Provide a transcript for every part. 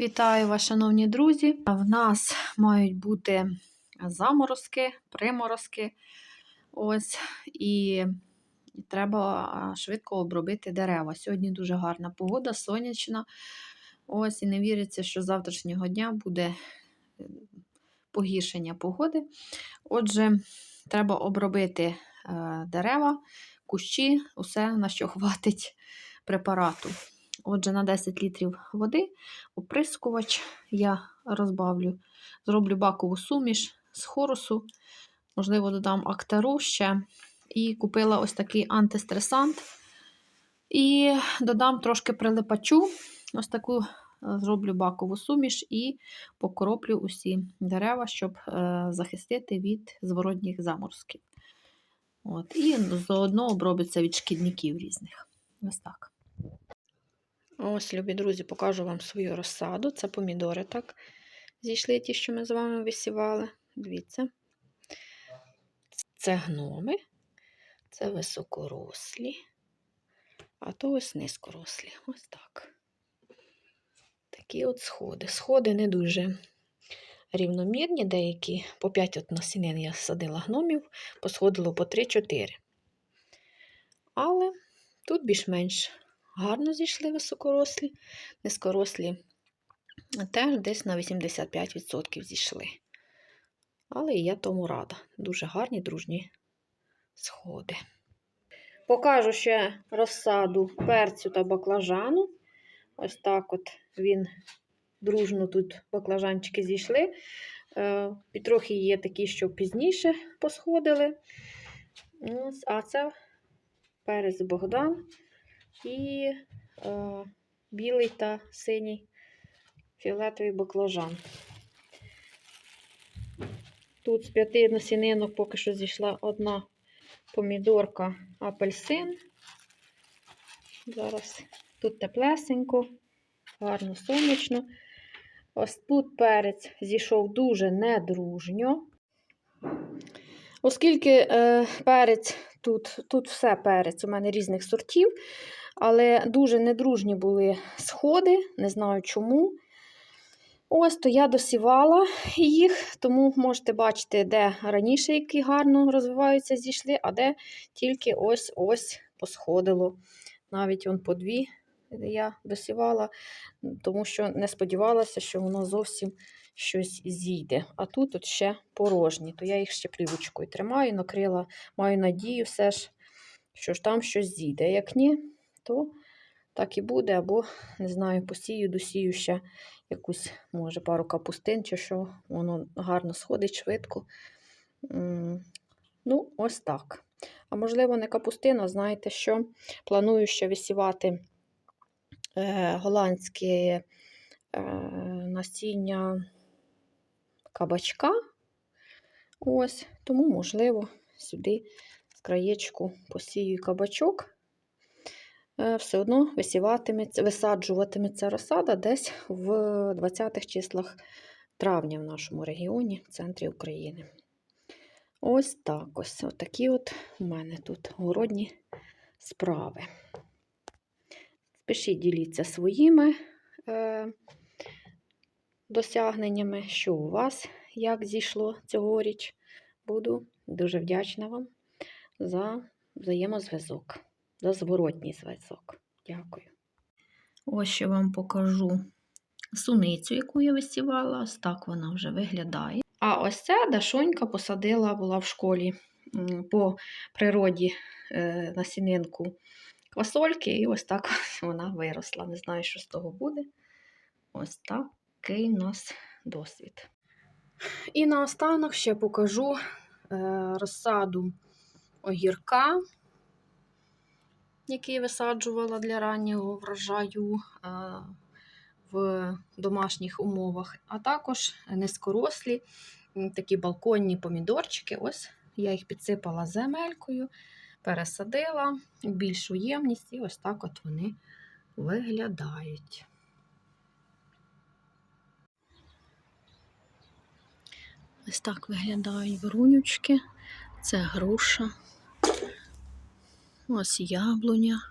Вітаю вас, шановні друзі! В нас мають бути заморозки, приморозки. Ось, і треба швидко обробити дерева. Сьогодні дуже гарна погода, сонячна. Ось, і не віриться, що з завтрашнього дня буде е, погіршення погоди. Отже, треба обробити е, дерева, кущі, усе, на що хватить препарату. Отже, на 10 літрів води оприскувач я розбавлю. Зроблю бакову суміш з хорусу, можливо, додам актару ще. І купила ось такий антистресант. І додам трошки прилипачу. Ось таку е, зроблю бакову суміш і покроплю усі дерева, щоб е, захистити від зворотніх заморозків. От. І заодно обробиться від шкідників різних. Ось так. Ось, любі друзі, покажу вам свою розсаду. Це помідори так зійшли ті, що ми з вами висівали. Дивіться. Це гноми, це високорослі, а то ось низькорослі. Ось так. Такі от сходи. Сходи не дуже рівномірні, деякі по 5 от насінин я садила гномів, посходило по 3-4. Але тут більш-менш гарно зійшли високорослі, низькорослі теж десь на 85% зійшли. Але я тому рада. Дуже гарні дружні сходи. Покажу ще розсаду перцю та баклажану. Ось так от він дружно тут баклажанчики зійшли. Е, і трохи є такі, що пізніше посходили. А це перець Богдан і е, білий та синій фіолетовий баклажан. Тут з п'яти насінинок поки що зійшла одна помідорка апельсин. Зараз тут теплесенько, гарно сонячно. Ось тут перець зійшов дуже недружньо. Оскільки е, перець тут, тут все перець, у мене різних сортів, але дуже недружні були сходи, не знаю чому. Ось то я досівала їх, тому можете бачити, де раніше, які гарно розвиваються, зійшли, а де тільки ось-ось посходило. Навіть он по дві я досівала, тому що не сподівалася, що воно зовсім щось зійде. А тут от ще порожні, то я їх ще плівочкою тримаю, накрила, маю надію, все ж, що ж там щось зійде. Як ні, то так і буде, або, не знаю, посію, досію ще якусь, може, пару капустин, чи що, воно гарно сходить швидко. Ну, ось так. А можливо, не капустина, знаєте що? Планую ще висівати голландське е, насіння кабачка. Ось, тому, можливо, сюди з краєчку посію кабачок. Е, все одно висіватиметься, висаджуватиметься розсада десь в 20-х числах травня в нашому регіоні, в центрі України. Ось так ось. Отакі от у мене тут городні справи. Пишіть, діліться своїми е, досягненнями, що у вас як зійшло цьогоріч. Буду дуже вдячна вам за взаємозв'язок за зворотній зв'язок. Дякую. Ось ще вам покажу суницю, яку я висівала. Ось так вона вже виглядає. А ось ця Дашонька посадила була в школі по природі е, насінинку квасольки, і ось так вона виросла. Не знаю, що з того буде. Ось такий у нас досвід. І наостанок ще покажу е, розсаду огірка який висаджувала для раннього врожаю в домашніх умовах, а також низькорослі такі балконні помідорчики. Ось я їх підсипала земелькою, пересадила в більшу ємність, і ось так от вони виглядають. Ось так виглядають брунючки. Це груша. Ось яблуня.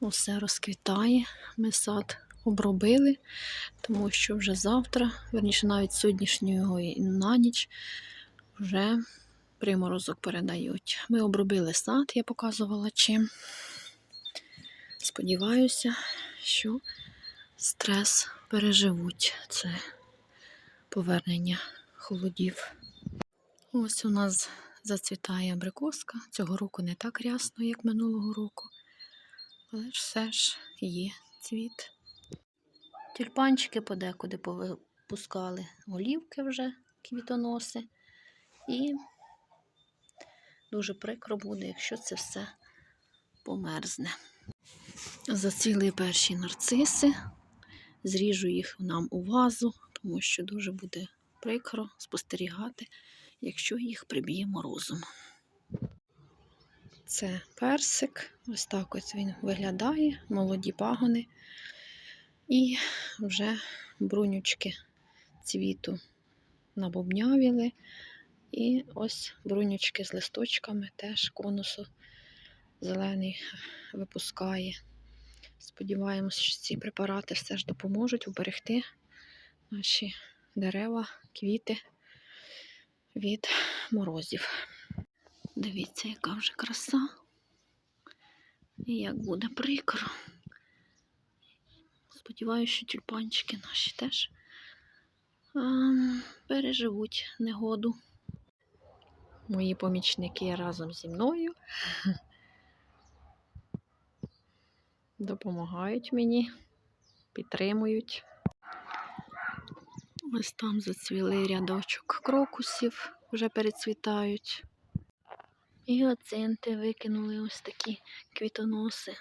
Усе розквітає. Ми сад обробили, тому що вже завтра, верніше навіть сьогоднішнього і на ніч, вже приморозок передають. Ми обробили сад, я показувала чим. Сподіваюся, що стрес переживуть це повернення холодів. Ось у нас зацвітає абрикоска. Цього року не так рясно, як минулого року. Але ж все ж є цвіт. Тюльпанчики подекуди повипускали голівки вже, квітоноси. І дуже прикро буде, якщо це все померзне. Заціли перші нарциси. Зріжу їх нам у вазу, тому що дуже буде прикро спостерігати, якщо їх приб'є морозом. Це персик. Ось так ось він виглядає, молоді пагони. І вже брунючки цвіту набобнявіли. І ось брунючки з листочками теж конусу зелений випускає. Сподіваємось, що ці препарати все ж допоможуть уберегти наші дерева, квіти від морозів. Дивіться, яка вже краса. І як буде прикро. Сподіваюся, що тюльпанчики наші теж переживуть негоду. Мої помічники разом зі мною допомагають мені, підтримують. Ось там зацвіли рядочок крокусів, вже перецвітають. І оцинти викинули ось такі квітоноси.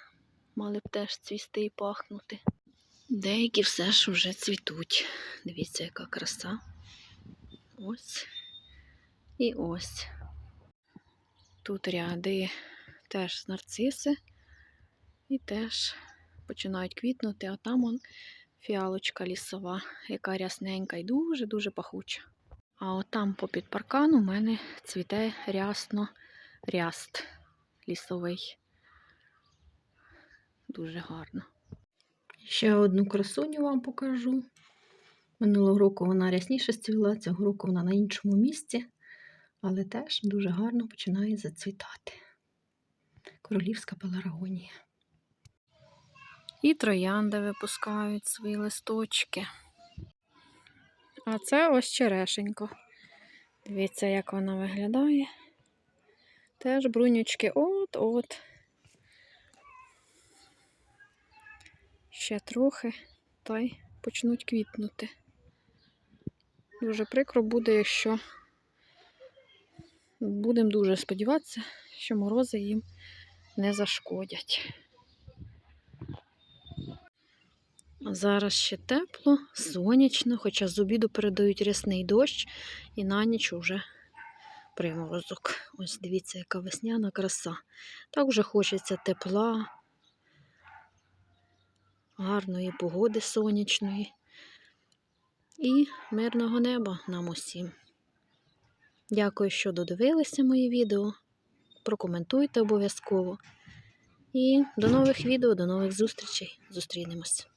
Мали б теж цвісти і пахнути. Деякі все ж вже цвітуть. Дивіться, яка краса. Ось. І ось. Тут ряди теж нарциси. І теж починають квітнути, а там он фіалочка лісова, яка рясненька і дуже-дуже пахуча. А от там попід паркан у мене цвіте рясно ряст лісовий. Дуже гарно. Ще одну красуню вам покажу. Минулого року вона рясніше цвіла, цього року вона на іншому місці, але теж дуже гарно починає зацвітати. Королівська пеларагонія. І троянди випускають свої листочки. А це ось черешенько. Дивіться, як вона виглядає. Теж брунючки от-от. Ще трохи, та й почнуть квітнути. Дуже прикро буде, якщо будемо дуже сподіватися, що морози їм не зашкодять. Зараз ще тепло, сонячно, хоча з обіду передають рясний дощ і на ніч уже приморозок. Ось дивіться, яка весняна краса. Так вже хочеться тепла, гарної погоди сонячної і мирного неба нам усім. Дякую, що додивилися моє відео. Прокоментуйте обов'язково. І до нових відео, до нових зустрічей. Зустрінемось.